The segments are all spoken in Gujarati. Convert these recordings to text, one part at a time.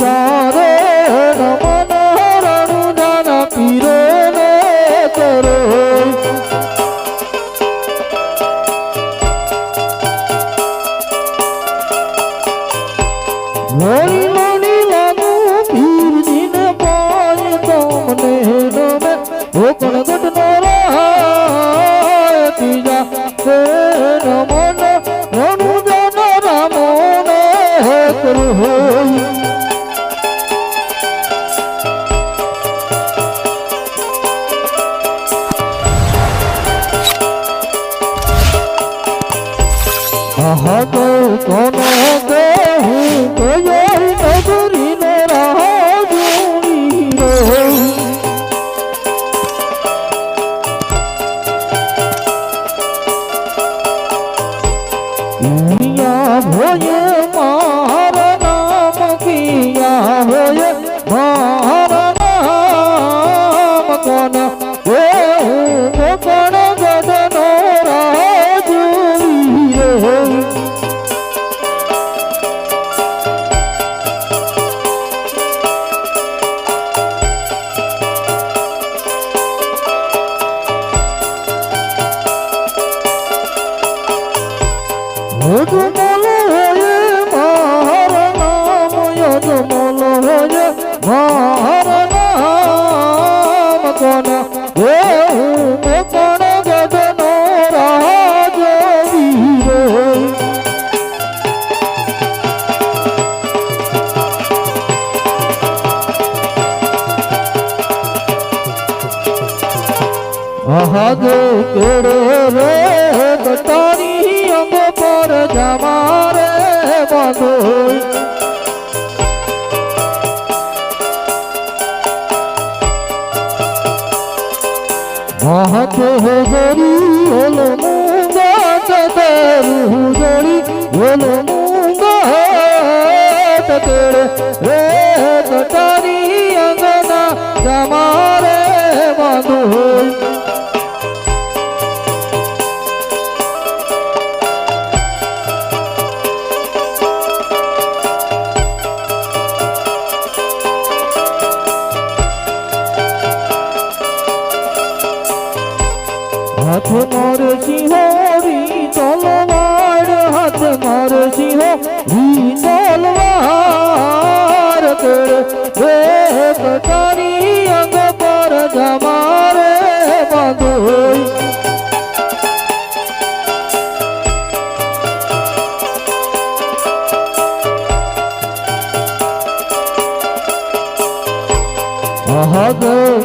জয় સહગરી ઓલો મુંગા તતરુ હુજરી ઓલો મુંગા તતર રે તતારી અંગના તમારે બાંધુ હોય હાથ માર સિંહો રી તલવાર હાથ માર સિંહો રી તલવાર કર. રે કટારી અંગ પર જમારે બાંધોઈ. મહાદેવ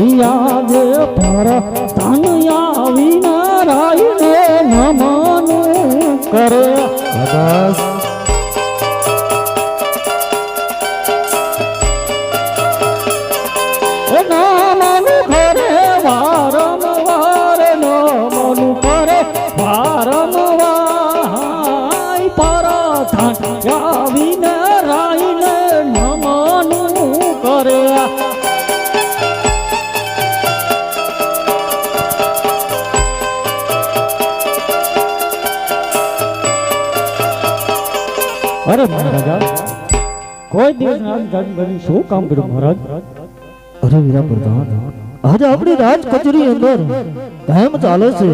યાદ પર તન આવી નારાયણ નમનું કરે બસ નામનું અરે મહારાજા કોઈ દિવસ ગાડી બની શું કામ કર્યું મહારાજ? અરે વીરા પ્રધાન આજે આપણી રાજ કચેરી અંદર કાયમ ચાલે છે.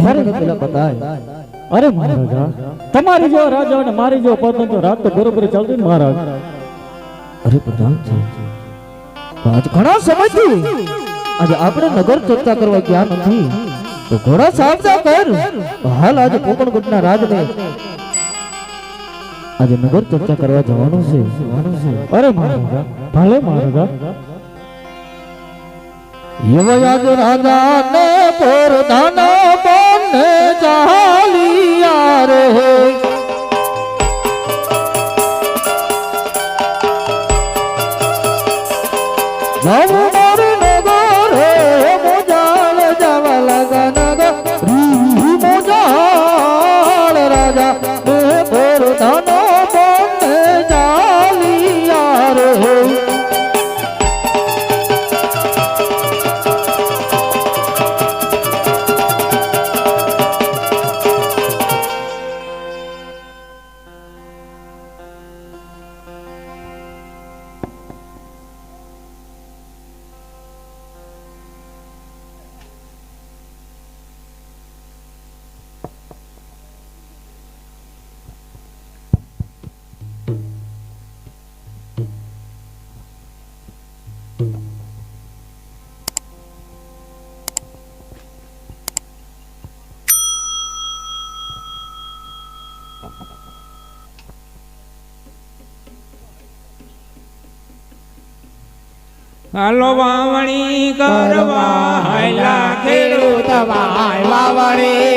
એમને પેલા બતાય. અરે મહારાજા, તમારી જો રાજા અને મારી જો પત્ની તો રાત તો બરોબર ચાલતી ને મહારાજ. અરે પ્રધાન આજ ઘણા સમયથી આજે આપણે નગર ચર્ચા કરવા ગયા નથી. તો ઘોડા સાફ કર. હાલ આજે કોકણગઢના રાજને આજે નગર ચર્ચા કરવા જવાનું છે. જવાનું છે અરે મહારાજા, ભલે મહારાજા. યુવયાદ રાજા ને પોરદાના બોને ચાલિયા રે. જાવ હાલો વાવણી કરવા હાયલા ખેડૂત વાવણી.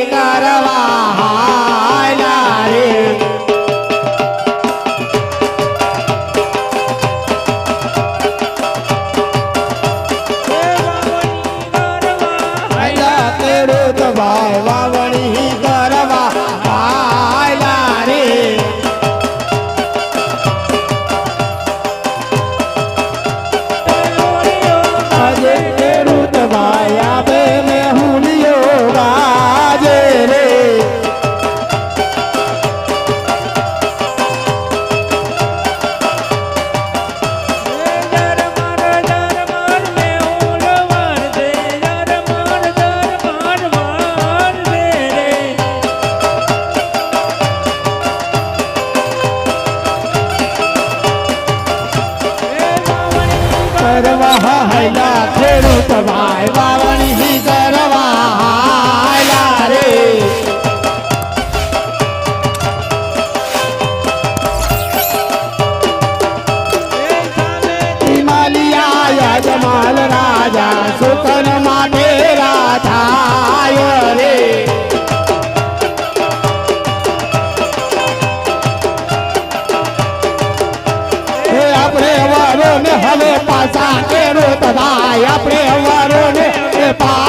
યજમાલ રાજા સુખન માટે રાધાય રે આપણે વારો ને હવે પાછા કેરો તથા આપણે વારો ને પાછા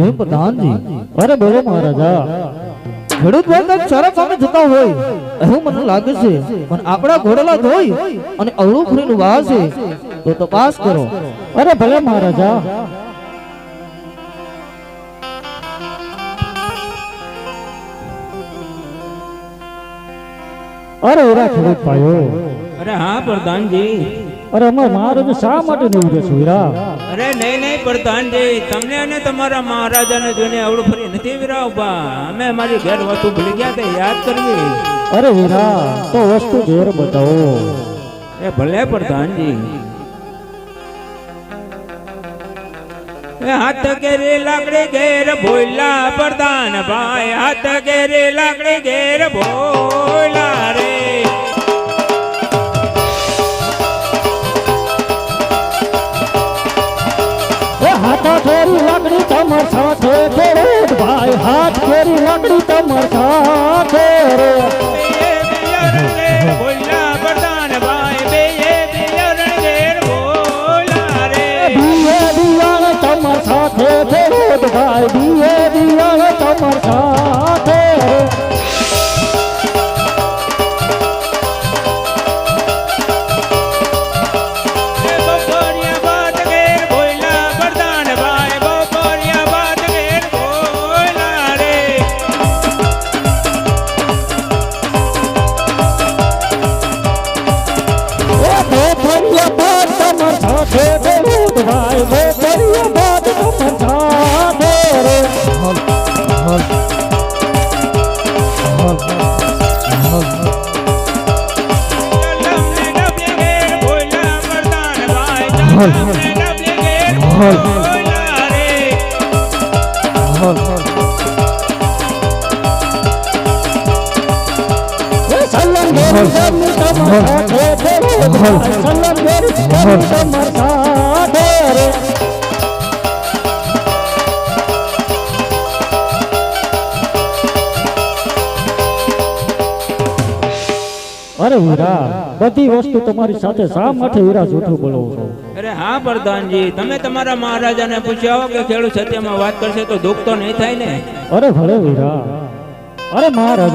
કેમ પ્રધાનજી અરે બોલો મહારાજા, ખેડૂત ભાઈ કંઈક સારા કામે જતા હોય. એવું મને લાગે છે, પણ આપણા ઘોડેલા જોઈ અને અવળું ફરીનું વાહ છે, તો તપાસ કરો. અરે ભલે મહારાજા. અરે ઓરા ખેડૂત ભાઈઓ. અરે હા, પ્રધાનજી. અરે અમે મહારાજ શા માટે નહીં ઉભે છો અરે નહીં નહીં પ્રધાનજી તમને અને તમારા મહારાજાને જોઈને આવડું ફરી નથી વિરા ઊભા અમે અમારી ઘર વસ્તુ ભૂલી ગયા તે યાદ કરવી. અરે હીરા તો વસ્તુ ઘેર બતાવો. એ ભલે પ્રધાનજી હાથ કેરી લાકડી ઘેર ભોયલા પ્રધાન ભાઈ હાથ કેરી લાકડી ઘેર ભોયલા રે. લાકડી તમાર સાથે ખેડૂત ભાઈ હાથ ફેરી લાકડી રે. અરે હીરા બધી વસ્તુ તમારી સાથે શા માટે હીરા જૂઠું બોલો છો? અરે હા પ્રધાનજી તમે તમારા મહારાજાને પૂછ્યા કે ખેડૂત સત્યમાં વાત કરશે તો દુઃખ તો નહીં થાય ને? અરે ભલે હીરા. અરે મહારાજા